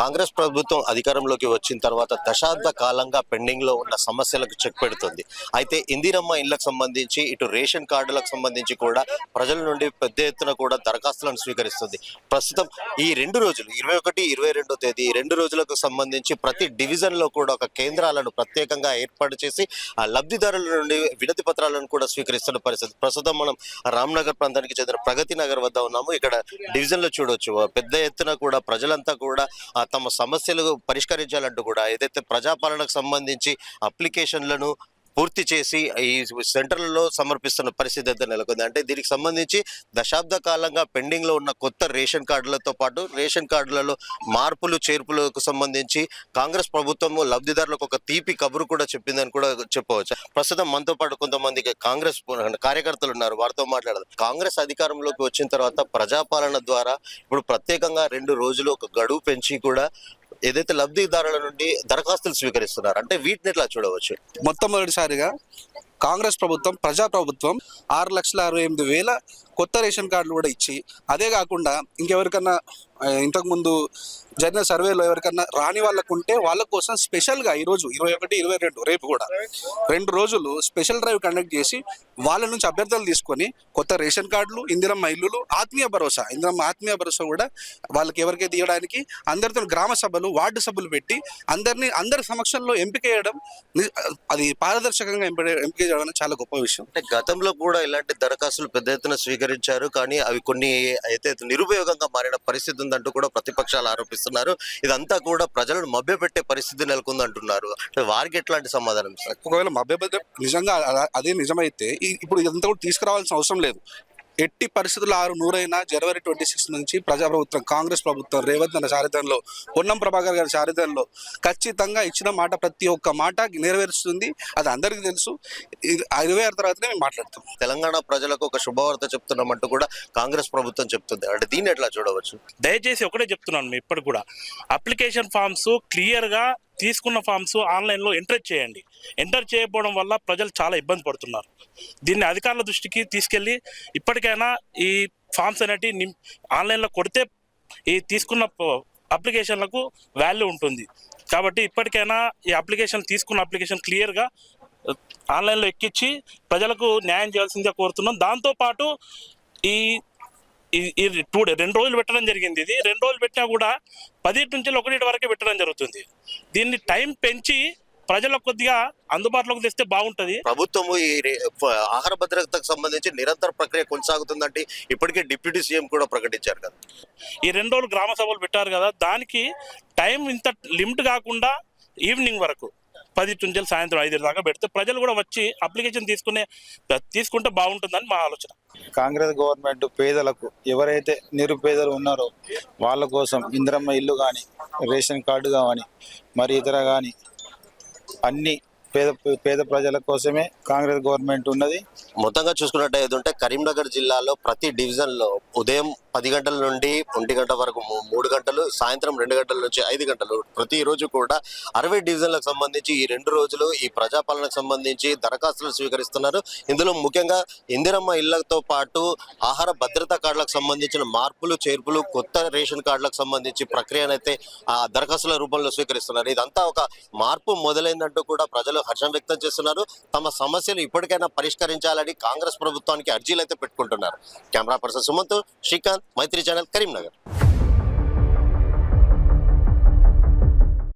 కాంగ్రెస్ ప్రభుత్వం అధికారంలోకి వచ్చిన తర్వాత దశాబ్ద కాలంగా పెండింగ్లో ఉన్న సమస్యలకు చెక్ పెడుతుంది. అయితే ఇందిరమ్మ ఇళ్ళకు సంబంధించి ఇటు రేషన్ కార్డులకు సంబంధించి కూడా ప్రజల నుండి పెద్ద ఎత్తున కూడా దరఖాస్తులను స్వీకరిస్తుంది. ప్రస్తుతం ఈ రెండు రోజులు ఇరవై ఒకటి ఇరవై రెండో తేదీ రెండు రోజులకు సంబంధించి ప్రతి డివిజన్లో కూడా ఒక కేంద్రాలను ప్రత్యేకంగా ఏర్పాటు చేసి ఆ లబ్ధిదారుల నుండి వినతి పత్రాలను కూడా స్వీకరిస్తున్న పరిస్థితి. ప్రస్తుతం మనం రామ్నగర్ ప్రాంతానికి చెందిన ప్రగతి నగర్ వద్ద ఉన్నాము. ఇక్కడ డివిజన్లో చూడొచ్చు. పెద్ద ఎత్తున కూడా ప్రజలంతా కూడా ఆ, తమ సమస్యలు పరిష్కరించాలంటూ కూడా ఏదైతే ప్రజాపాలనకు సంబంధించి అప్లికేషన్లను పూర్తి చేసి ఈ సెంటర్లలో సమర్పిస్తున్న పరిస్థితి అయితే నెలకొంది. అంటే దీనికి సంబంధించి దశాబ్ద కాలంగా పెండింగ్లో ఉన్న కొత్త రేషన్ కార్డులతో పాటు రేషన్ కార్డులలో మార్పులు చేర్పులకు సంబంధించి కాంగ్రెస్ ప్రభుత్వం లబ్ధిదారులకు ఒక తీపి కబురు కూడా చెప్పిందని కూడా చెప్పవచ్చు. ప్రస్తుతం మనతో పాటు కొంతమంది కాంగ్రెస్ కార్యకర్తలు ఉన్నారు. వారితో మాట్లాడదాం. కాంగ్రెస్ అధికారంలోకి వచ్చిన తర్వాత ప్రజాపాలన ద్వారా ఇప్పుడు ప్రత్యేకంగా రెండు రోజులు ఒక గడువు పెంచి కూడా ఏదైతే లబ్ధిదారుల నుండి దరఖాస్తులు స్వీకరిస్తున్నారు అంటే వీటిని ఎట్లా చూడవచ్చు? మొట్టమొదటిసారిగా కాంగ్రెస్ ప్రభుత్వం ప్రజా ప్రభుత్వం ఆరు లక్షల అరవై ఎనిమిది వేల కొత్త రేషన్ కార్డులు కూడా ఇచ్చి అదే కాకుండా ఇంకెవరికన్నా ఇంతకుముందు జరిగిన సర్వేలో ఎవరికన్నా రాని వాళ్ళకు ఉంటే వాళ్ళ కోసం స్పెషల్గా ఈరోజు ఇరవై ఒకటి ఇరవై రెండు రేపు కూడా రెండు రోజులు స్పెషల్ డ్రైవ్ కండక్ట్ చేసి వాళ్ళ నుంచి అభ్యర్థులు తీసుకొని కొత్త రేషన్ కార్డులు ఇందిరమ్మ ఇల్లులు ఆత్మీయ భరోసా ఇందిరమ్మ ఆత్మీయ భరోసా కూడా వాళ్ళకి ఎవరికైతే ఇవ్వడానికి అందరితో గ్రామ సభలు వార్డు సభలు పెట్టి అందరినీ అందరి సమక్షంలో ఎంపిక చేయడం అది పారదర్శకంగా ఎంపిక ఎంపిక చేయడం చాలా గొప్ప విషయం. అంటే గతంలో కూడా ఇలాంటి దరఖాస్తులు పెద్ద ఎత్తున స్వీకరించారు కానీ అవి కొన్ని అయితే నిరుపయోగంగా మారిన పరిస్థితి ఉందంటూ కూడా ప్రతిపక్షాలు ఆరోపిస్తున్నారు. ఇదంతా కూడా ప్రజలను మభ్యపెట్టే పరిస్థితి నెలకొందంటున్నారు. వారికి ఎట్లాంటి సమాధానం ఒకవేళ మభ్యపెట్టే నిజంగా అదే నిజమైతే ఇప్పుడు ఇదంతా కూడా తీసుకురావాల్సిన అవసరం లేదు. ఎట్టి పరిస్థితుల్లో ఆరు నూరైన జనవరి ట్వంటీ సిక్స్ నుంచి ప్రజాప్రభుత్వం కాంగ్రెస్ ప్రభుత్వం రేవంత్ అన్న చారిత్రంలో పొన్నం ప్రభాకర్ గారి చారిత్రంలో ఖచ్చితంగా ఇచ్చిన మాట ప్రతి ఒక్క మాట నెరవేరుస్తుంది. అది అందరికీ తెలుసు. ఇరవై ఆరు తర్వాతనే మేము మాట్లాడతాం. తెలంగాణ ప్రజలకు ఒక శుభవార్త చెప్తున్నామంటూ కూడా కాంగ్రెస్ ప్రభుత్వం చెప్తుంది. అంటే దీన్ని ఎట్లా చూడవచ్చు? దయచేసి ఒకటే చెప్తున్నాను ఇప్పటికి కూడా. అప్లికేషన్ ఫామ్స్ క్లియర్గా తీసుకున్న ఫామ్స్ ఆన్లైన్లో ఎంటర్ చేయండి. ఎంటర్ చేయకపోవడం వల్ల ప్రజలు చాలా ఇబ్బంది పడుతున్నారు. దీన్ని అధికారుల దృష్టికి తీసుకెళ్ళి ఇప్పటికైనా ఈ ఫామ్స్ అనేటివి నిం ఆన్లైన్లో కొడితే ఈ తీసుకున్న అప్లికేషన్లకు వాల్యూ ఉంటుంది. కాబట్టి ఇప్పటికైనా ఈ అప్లికేషన్ తీసుకున్న అప్లికేషన్ క్లియర్గా ఆన్లైన్లో ఎక్కించి ప్రజలకు న్యాయం చేయాల్సిందిగా కోరుతున్నాం. దాంతోపాటు ఈ ఈ టూ డే రెండు రోజులు పెట్టడం జరిగింది ఇది. రెండు రోజులు పెట్టినా కూడా పది నుంచి ఒకటి వరకే పెట్టడం జరుగుతుంది. దీన్ని టైం పెంచి ప్రజలకు కొద్దిగా అందుబాటులోకి తెస్తే బాగుంటుంది. ప్రభుత్వము ఈ ఆహార భద్రతకు సంబంధించి నిరంతర ప్రక్రియ కొనసాగుతుందంటే ఇప్పటికే డిప్యూటీ సీఎం కూడా ప్రకటించారు కదా. ఈ రెండు రోజులు గ్రామ సభలు పెట్టారు కదా దానికి టైం ఇంత లిమిట్ కాకుండా ఈవినింగ్ వరకు పది నుంచి సాయంత్రం ఐదు దాకా పెడితే ప్రజలు కూడా వచ్చి అప్లికేషన్ తీసుకునే తీసుకుంటే బాగుంటుందని మా ఆలోచన. కాంగ్రెస్ గవర్నమెంట్ పేదలకు ఎవరైతే నిరుపేదలు ఉన్నారో వాళ్ళ కోసం ఇందిరమ్మ ఇల్లు కానీ రేషన్ కార్డు కానీ మరి ఇతర కానీ అన్ని పేద పేద ప్రజల కోసమే కాంగ్రెస్ గవర్నమెంట్ ఉన్నది. మొత్తంగా చూసుకున్నట్టయితే ఉంటే కరీంనగర్ జిల్లాలో ప్రతి డివిజన్లో ఉదయం పది గంటల నుండి ఒంటి గంట వరకు మూడు గంటలు సాయంత్రం రెండు గంటల నుంచి ఐదు గంటలు. ప్రతిరోజు కూడా అరవై డివిజన్లకు సంబంధించి ఈ రెండు రోజులు ఈ ప్రజాపాలనకు సంబంధించి దరఖాస్తులు స్వీకరిస్తున్నారు. ఇందులో ముఖ్యంగా ఇందిరమ్మ ఇళ్ళతో పాటు ఆహార భద్రతా కార్డులకు సంబంధించిన మార్పులు చేర్పులు కొత్త రేషన్ కార్డులకు సంబంధించి ప్రక్రియనైతే ఆ దరఖాస్తుల రూపంలో స్వీకరిస్తున్నారు. ఇదంతా ఒక మార్పు మొదలైందంటూ కూడా ప్రజలు హర్షం వ్యక్తం చేస్తున్నారు. తమ సమస్యలు ఇప్పటికైనా పరిష్కరించాలని కాంగ్రెస్ ప్రభుత్వానికి అర్జీలు అయితే పెట్టుకుంటున్నారు. Camera person Sumanth Srikanth. Maitri channel Karimnagar.